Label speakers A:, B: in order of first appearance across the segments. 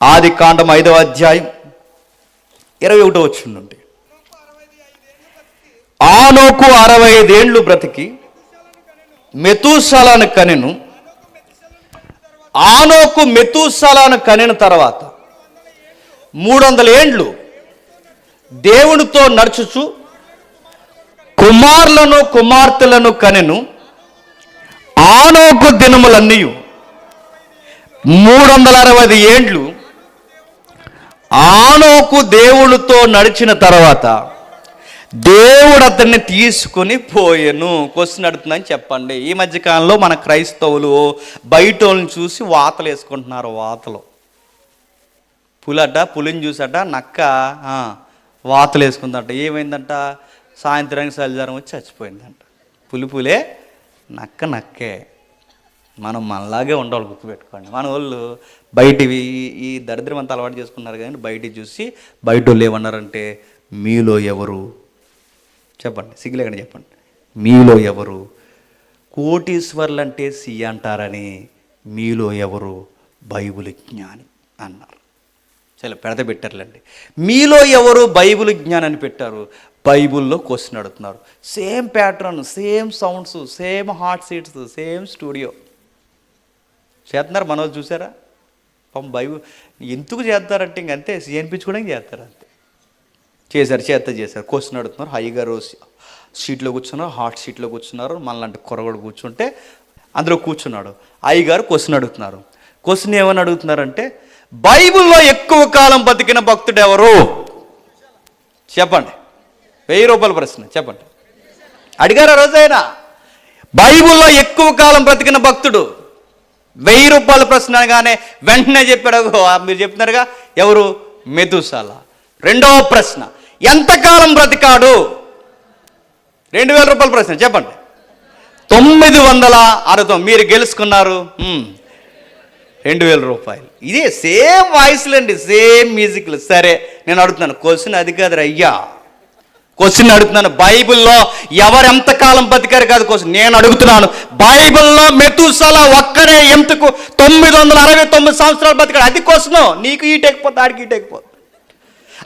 A: ఆది కాండం ఐదవ అధ్యాయం ఇరవై ఒకటో వచ్చిందండి ఆనోకు అరవై ఐదేండ్లు బ్రతికి మెతూసలను కనెను. ఆనోకు మెతూసలను కనిన తర్వాత మూడు వందల ఏండ్లు దేవునితో నడుచుచు కుమారులను కుమార్తెలను కనెను. ఆనోకు దినములన్నీ మూడు వందల అరవై ఏండ్లు ఆనోకు దేవుడితో నడిచిన తర్వాత దేవుడు అతన్ని తీసుకుని పోయెను. క్వశ్చన్ అడుగుతుందని చెప్పండి. ఈ మధ్యకాలంలో మన క్రైస్తవులు బయట వాళ్ళని చూసి వాతలు వేసుకుంటున్నారు వాతలు. పులట పులిని చూసట నక్క వాతలు వేసుకుందట. ఏమైందంట? సాయంత్రానికి సలిజారం వచ్చి చచ్చిపోయిందంట. పులి పులే నక్క నక్కే. మనం మనలాగే ఉండాలి గుర్తుపెట్టుకోండి. మన వాళ్ళు బయటివి ఈ- ఈ దరిద్రం అంతా అలవాటు చేసుకున్నారు కానీ బయట చూసి బయట వాళ్ళు ఏమన్నారంటే మీలో ఎవరు? చెప్పండి సిగ్గులేకండి చెప్పండి. మీలో ఎవరు? కోటీశ్వర్లు అంటే సి అంటారని మీలో ఎవరు? బైబిల్ జ్ఞాని అన్నారు. చాలా పెడత పెట్టారులేండి. మీలో ఎవరు? బైబిల్ జ్ఞానాన్ని పెట్టారు. బైబిల్లో క్వశ్చన్ అడుగుతున్నారు. Same pattern same sounds same hot seats same studio. చేస్తున్నారు మనోజ్ చూసారా? పాపం బైబుల్ ఎందుకు చేస్తారంటే ఇంక అంతే చేయించుకోవడానికి చేస్తారు అంతే. చేశారు చేత చేశారు. క్వశ్చన్ అడుగుతున్నారు హైగారు సీట్లో కూర్చున్నారు హాట్ సీట్లో కూర్చున్నారు మనలాంటి కొరగడు కూర్చుంటే అందులో కూర్చున్నాడు. అయ్యగారు క్వశ్చన్ అడుగుతున్నారు. క్వశ్చన్ ఏమని అడుగుతున్నారంటే బైబిల్లో ఎక్కువ కాలం బతికిన భక్తుడు ఎవరు? చెప్పండి. వెయ్యి రూపాయల ప్రశ్న చెప్పండి. అడిగారు ఆ రోజైనా? బైబిల్లో ఎక్కువ కాలం బ్రతికిన భక్తుడు వెయ్యి రూపాయల ప్రశ్న అనగానే వెంటనే చెప్పాడు. మీరు చెప్తున్నారుగా? ఎవరు? మెదుసాల. రెండవ ప్రశ్న. ఎంతకాలం బ్రతికాడు? రెండు వేల రూపాయల ప్రశ్న చెప్పండి. తొమ్మిది వందల అరవై మీరు గెలుచుకున్నారు. రెండు వేల రూపాయలు. ఇదే సేమ్ వాయిస్లండి సేమ్ మ్యూజిక్లు. సరే నేను అడుగుతున్నాను. క్వశ్చన్ అది కాదు అయ్యా. క్వశ్చన్ అడుగుతున్నాను. బైబిల్లో ఎవరు ఎంతకాలం బతికారు కాదు క్వశ్చన్. నేను అడుగుతున్నాను. బైబిల్లో మెతుసల ఒక్కరే ఎంతకు తొమ్మిది వందల అరవై తొమ్మిది సంవత్సరాలు బతికాడు? అది క్వశ్చన్. నీకు ఈ టెక్కిపోతే ఆడికి ఈ టెక్కిపోతే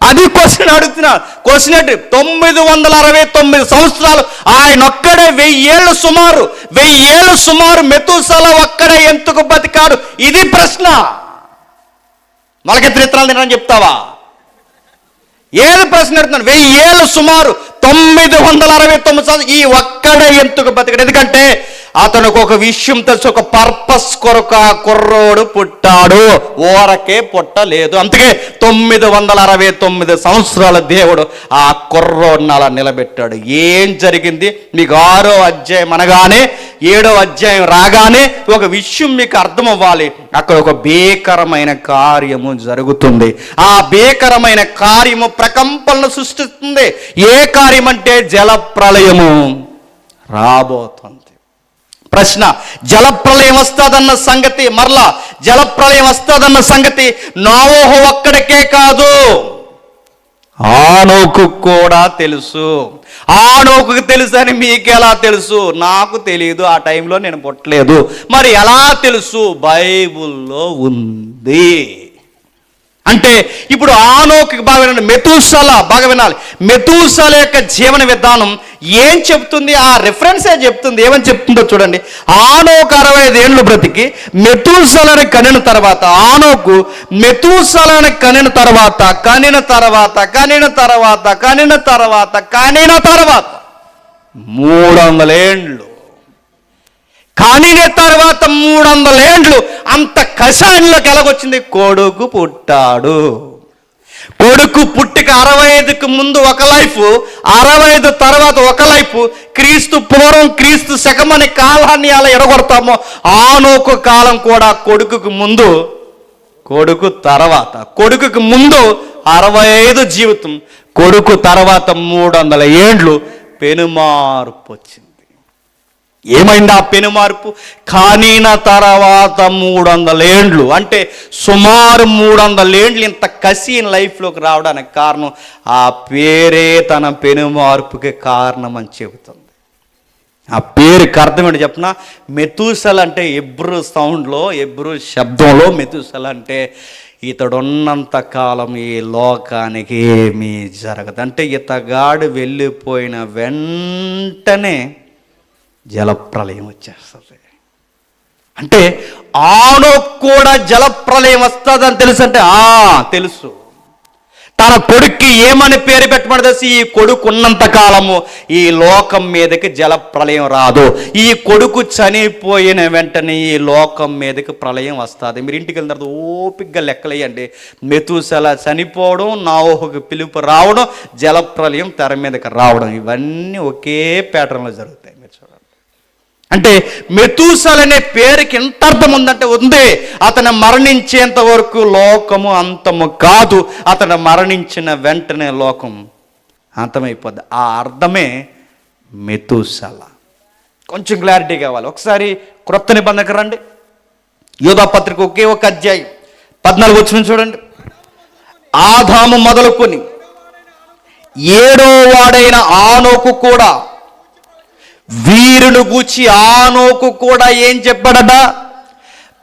A: అది క్వశ్చన్ అడుగుతున్నా. క్వశ్చన్ ఏంటి? తొమ్మిది వందల అరవై తొమ్మిది సంవత్సరాలు ఆయన ఒక్కడే వెయ్యి ఏళ్ళు సుమారు. వెయ్యి ఏళ్ళు సుమారు మెతుసల ఒక్కడే ఎందుకు బతికాడు? ఇది ప్రశ్న. మొలకెత్తిన తినని చెప్తావా? ఏది ప్రశ్న అడుగుతున్నాను. వెయ్యి ఏళ్ళు సుమారు తొమ్మిది వందల అరవై తొమ్మిది సంవత్సరం ఈ ఒక్కడే ఎందుకు బతికడు? ఎందుకంటే అతనికి ఒక విషయం తెలుసు ఒక పర్పస్ కొరకు ఆ కుర్రోడు పుట్టాడు. ఓరకే పుట్టలేదు. అందుకే తొమ్మిది వందల అరవై తొమ్మిది సంవత్సరాల దేవుడు ఆ కుర్రోడిని అలా నిలబెట్టాడు. ఏం జరిగింది? మీకు ఆరో అధ్యాయం అనగానే ఏడో అధ్యాయం రాగానే ఒక విషయం మీకు అర్థం అవ్వాలి అక్కడ ఒక భీకరమైన కార్యము జరుగుతుంది. ఆ భీకరమైన కార్యము ప్రకంపనలు సృష్టిస్తుంది. ఏ కార్యం అంటే జల ప్రళయము రాబోతుంది. ప్రశ్న జలప్రలయం వస్తుందన్న సంగతి మరలా జలప్రలయం వస్తుందన్న సంగతి నోవహు ఒక్కడికే కాదు. ఆనోకు కూడా తెలుసు. ఆనోకు తెలుసు అని మీకు ఎలా తెలుసు? నాకు తెలియదు ఆ టైంలో నేను పుట్టలేదు. మరి ఎలా తెలుసు? బైబుల్లో ఉంది. అంటే ఇప్పుడు ఆనోకి బాగా వినండి మెతూసల బాగా వినాలి మెతూసల యొక్క జీవన విధానం ఏం చెప్తుంది? ఆ రిఫరెన్సే చెప్తుంది? ఏమని చెప్తుందో చూడండి. ఆనోకు అరవై ఐదు బ్రతికి మెతూసలని కనిన తర్వాత ఆనోకు మెతూసలని కనిన తర్వాత కనిన తర్వాత కనిన తర్వాత కనిన తర్వాత కనిన తర్వాత మూడు వందల ఏండ్లు కానీ తర్వాత మూడు వందల ఏండ్లు. అంత కషాయంలోకి ఎలాగొచ్చింది? కొడుకు పుట్టాడు. కొడుకు పుట్టిక అరవై ఐదుకు ముందు ఒక లైఫ్ అరవై ఐదు తర్వాత ఒక లైఫ్. క్రీస్తు పూర్వం క్రీస్తు శకమని కాలాన్ని అలా ఎడగొడతామో ఆనోకు కాలం కూడా కొడుకుకు ముందు కొడుకు తర్వాత. కొడుకుకు ముందు అరవై ఐదు జీవితం కొడుకు తర్వాత మూడు వందల ఏండ్లు పెనుమార్పు వచ్చింది. ఏమైంది? ఆ పెను మార్పు కానీన తర్వాత మూడు వందల ఏండ్లు. అంటే సుమారు మూడు వందల ఏండ్లు ఇంత కసి లైఫ్లోకి రావడానికి కారణం ఆ పేరే తన పెను మార్పుకి కారణం అని చెబుతుంది. ఆ పేరుకి అర్థం ఏంటి చెప్పిన? మెతూసల్ అంటే ఎబ్రు సౌండ్లో ఎబ్రు శబ్దంలో మెతూసల్ అంటే ఇతడున్నంత కాలం ఈ లోకానికి ఏమీ జరగదు. అంటే ఇతగాడు వెళ్ళిపోయిన వెంటనే జలప్రలయం వచ్చేస్తుంది. అంటే ఆనో కూడా జలప్రలయం వస్తుందని తెలుసు అంటే ఆ తెలుసు. తన కొడుక్కి ఏమని పేరు పెట్టమని తెలిసి? ఈ కొడుకు ఉన్నంత కాలము ఈ లోకం మీదకి జల ప్రళయం రాదు. ఈ కొడుకు చనిపోయిన వెంటనే ఈ లోకం మీదకి ప్రళయం వస్తుంది. మీరు ఇంటికి వెళ్ళిన తర్వాత ఓపిగ్గా లెక్కలేయండి. మెతుసల చనిపోవడం నావుకు పిలుపు రావడం జల ప్రళయం తెర మీదకి రావడం ఇవన్నీ ఒకే ప్యాటర్న్లో జరుగుతాయి. చూడండి. అంటే మెతూసల్ అనే పేరుకి ఎంత అర్థం ఉందంటే ఉంది. అతను మరణించేంత వరకు లోకము అంతము కాదు. అతను మరణించిన వెంటనే లోకం అంతమైపోద్ది. ఆ అర్థమే మెతూసల. కొంచెం క్లారిటీ కావాలి. ఒకసారి క్రొత్త నిబంధనకు రండి. యోధా పత్రిక ఒకే ఒక అధ్యాయం. పద్నాలుగు వచ్చిన చూడండి. ఆదాము మొదలుకొని ఏడో వాడైన ఆనోకు కూడా వీరును గూర్చి ఆనోకు కూడా ఏం చెప్పాడట?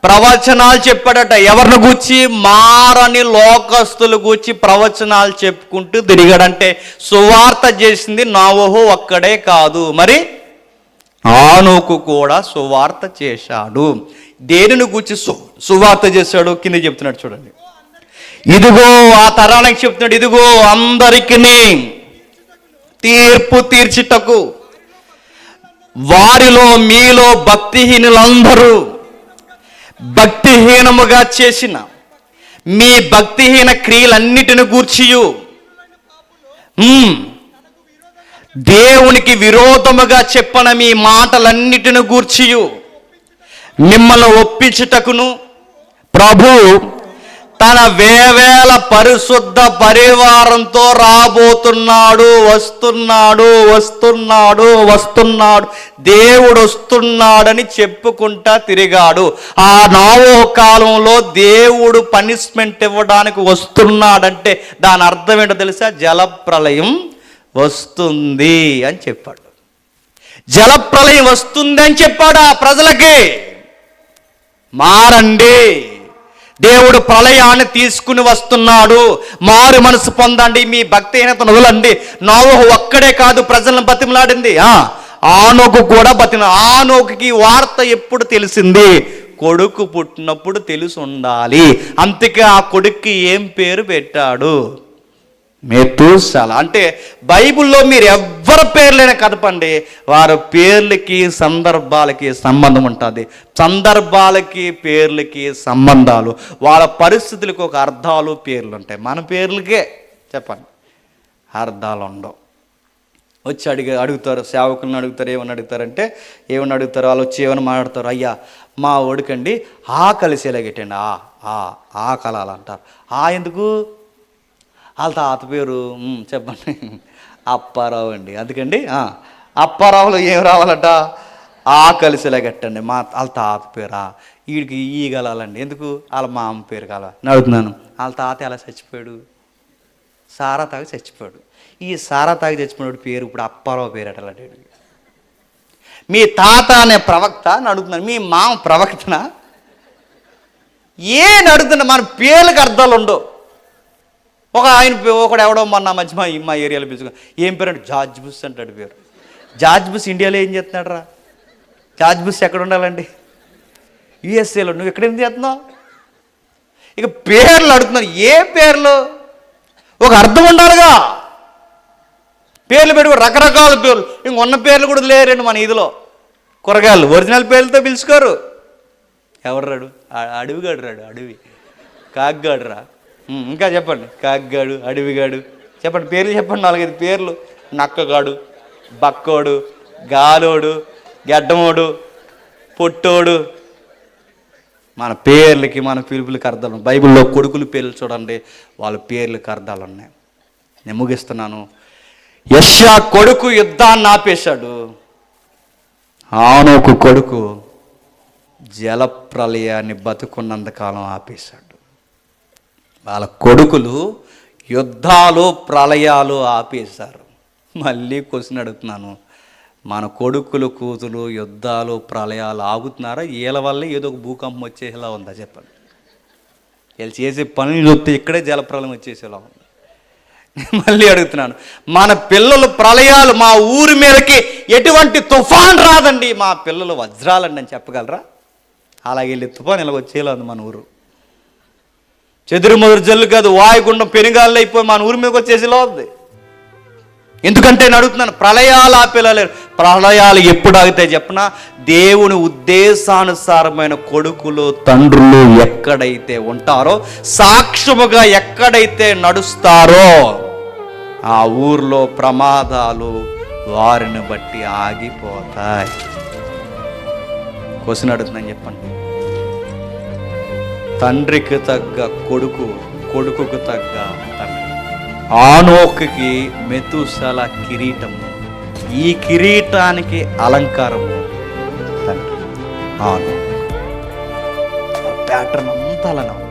A: ప్రవచనాలు చెప్పాడట. ఎవరిని గూర్చి? మారని లోకస్తులు గూర్చి ప్రవచనాలు చెప్పుకుంటూ తిరిగాడంటే సువార్త చేసింది నావోహో ఒక్కడే కాదు. మరి ఆనోకు కూడా సువార్త చేశాడు. దేనిని గూర్చి సు సువార్త చేశాడు కింద చెప్తున్నాడు చూడండి. ఇదిగో ఆ తరానికి చెప్తున్నాడు ఇదిగో అందరికీ తీర్పు తీర్చుటకు వారిలో మీలో భక్తిహీనులందరూ భక్తిహీనముగా చేసిన మీ భక్తిహీన క్రియలన్నిటిని గూర్చియు. దేవునికి విరోధముగా చెప్పన మీ మాటలన్నిటిని గూర్చియు. మిమ్మల్ని ఒప్పించుటకును ప్రభు తన వేవేల పరిశుద్ధ పరివారంతో రాబోతున్నాడు వస్తున్నాడు వస్తున్నాడు వస్తున్నాడు. దేవుడు వస్తున్నాడని చెప్పుకుంటా తిరిగాడు. ఆ నావో కాలంలో దేవుడు పనిష్మెంట్ ఇవ్వడానికి వస్తున్నాడంటే దాని అర్థం ఏంటో తెలుసా? జలప్రలయం వస్తుంది అని చెప్పాడు. జలప్రలయం వస్తుంది అని చెప్పాడు ఆ ప్రజలకి. మారండి. దేవుడు ప్రళయాన్ని తీసుకుని వస్తున్నాడు. మారు మనసు పొందండి మీ భక్తిహీనత వదలండి నోవహు ఒక్కడే కాదు ప్రజలను బతిమలాడింది. ఆ ఆనోకు కూడా బతిమ ఆనోకి వార్త ఎప్పుడు తెలిసింది? కొడుకు పుట్టినప్పుడు తెలిసి ఉండాలి. అంతకే ఆ కొడుక్కి ఏం పేరు పెట్టాడు? మెతూసాల అంటే బైబిల్లో మీరు ఎవ్వరి పేర్లైనా కదపండి వారి పేర్లకి సందర్భాలకి సంబంధం ఉంటుంది. సందర్భాలకి పేర్లకి సంబంధాలు. వాళ్ళ పరిస్థితులకు ఒక అర్థాలు పేర్లు ఉంటాయి. మన పేర్లకే చెప్పండి. అర్థాలు ఉండవు. వచ్చి అడిగి అడుగుతారు సేవకులను అడుగుతారు ఏమని అడుగుతారంటే ఏమని అడుగుతారు వాళ్ళు వచ్చి ఏమని మాట్లాడతారు? అయ్యా మా ఒడికండి ఆ కలిసేలాగెట్టండి ఆ ఆ ఆ కలాలంటారు ఆ ఎందుకు? వాళ్ళ తాత పేరు చెప్పండి. అప్పారావు అండి. అందుకండి అప్పారావులో ఏం రావాలట? ఆ కలిసిలా కట్టండి మా వాళ్ళ తాత పేరా? వీడికి ఈ కలాలండి ఎందుకు? వాళ్ళ మామ పేరు కాల అడుగుతున్నాను. వాళ్ళ తాత ఎలా చచ్చిపోయాడు? సారా తాగి చచ్చిపోయాడు. ఈ సారా తాగి చచ్చిపోయిన పేరు ఇప్పుడు అప్పారావు పేరు అటలాంటి మీ తాత అనే ప్రవక్త అని అడుగుతున్నాను మీ మామ ప్రవక్తనా? ఏ అడుగుతున్నా మన పేర్లకు అర్థాలు ఉండవు. ఒక ఆయన పే- ఒకడు ఎవడో మొన్న మధ్య మా మా ఏరియాలో పిలుచుకో ఏం పేరు అంటే జార్జ్ బుస్ అంటాడు పేరు. జార్జ్ బుస్ ఇండియాలో ఏం చేస్తున్నాడు రా జార్జ్ బుస్ ఎక్కడ ఉండాలండి? యుఎస్ఏలో. నువ్వు ఎక్కడ ఏం చేస్తున్నావు? ఇక పేర్లు అడుగుతున్నావు ఏ పేర్లు? ఒక అర్థం ఉండాలిగా. పేర్లు పెట్టుకో రకరకాల పేర్లు. ఇంక ఉన్న పేర్లు కూడా లేరండి మన ఇదిలో. కూరగాయలు. ఒరిజినల్ పేర్లతో పిలుచుకోరు. ఎవరు రాడు? అడవిగాడు రాడు అడవి. కాగ్గాడు రా ఇంకా చెప్పండి. కాగ్గాడు అడవిగాడు. చెప్పండి పేర్లు చెప్పండి నాలుగైదు పేర్లు. నక్కగాడు బక్కోడు గాలోడు గెడ్డమోడు పొట్టోడు. మన పేర్లకి మన పిలుపులకి అర్థాలు ఉన్నాయి. బైబిల్లో కొడుకుల పేర్లు చూడండి. వాళ్ళ పేర్లకి అర్థాలు ఉన్నాయి. నేను ముగిస్తున్నాను. యష్యా కొడుకు యుద్ధాన్ని ఆపేశాడు. ఆనోకు కొడుకు జలప్రలయాన్ని బతుకున్నంతకాలం ఆపేశాడు. వాళ్ళ కొడుకులు యుద్ధాలు ప్రళయాలు ఆపేశారు. మళ్ళీ క్వశ్చన్ అడుగుతున్నాను. మన కొడుకులు కూతులు యుద్ధాలు ప్రళయాలు ఆగుతున్నారా? వీళ్ళ వల్ల ఏదో ఒక భూకంపం వచ్చేలా ఉందా చెప్పండి. వీళ్ళు చేసే పనులు చూస్తే ఇక్కడే జలప్రలయం వచ్చేసేలా ఉంది. మళ్ళీ అడుగుతున్నాను. మన పిల్లలు ప్రళయాలు మా ఊరి మీదకి ఎటువంటి తుఫాన్ రాదండి. మా పిల్లలు వజ్రాలండి అని చెప్పగలరా? అలాగే వెళ్ళి తుఫాన్ ఇలా వచ్చేలా ఉంది మన ఊరు. చెదురుమదురు జల్లు కాదు వాయుగుండం పెనుగాళ్ళు అయిపోయి మన ఊరి మీదకి వచ్చేసి లోది ఎందుకంటే నేను అడుగుతున్నాను ప్రళయాలు ఆపేలాలేరు. ప్రళయాలు ఎప్పుడు ఆగితే చెప్పిన? దేవుని ఉద్దేశానుసారమైన కొడుకులు తండ్రులు ఎక్కడైతే ఉంటారో సాక్ష్యముగా ఎక్కడైతే నడుస్తారో ఆ ఊర్లో ప్రమాదాలు వారిని బట్టి ఆగిపోతాయి. క్వశ్చన్ అడుగుతుందని చెప్పండి. తండ్రికి తగ్గ కొడుకు కొడుకుకు తగ్గ తండ్రి. ఆనోక్కి మెతుసల కిరీటము ఈ కిరీటానికి అలంకారము తండ్రి. ఆనోక్. ప్యాటర్న్ అంతా అలానే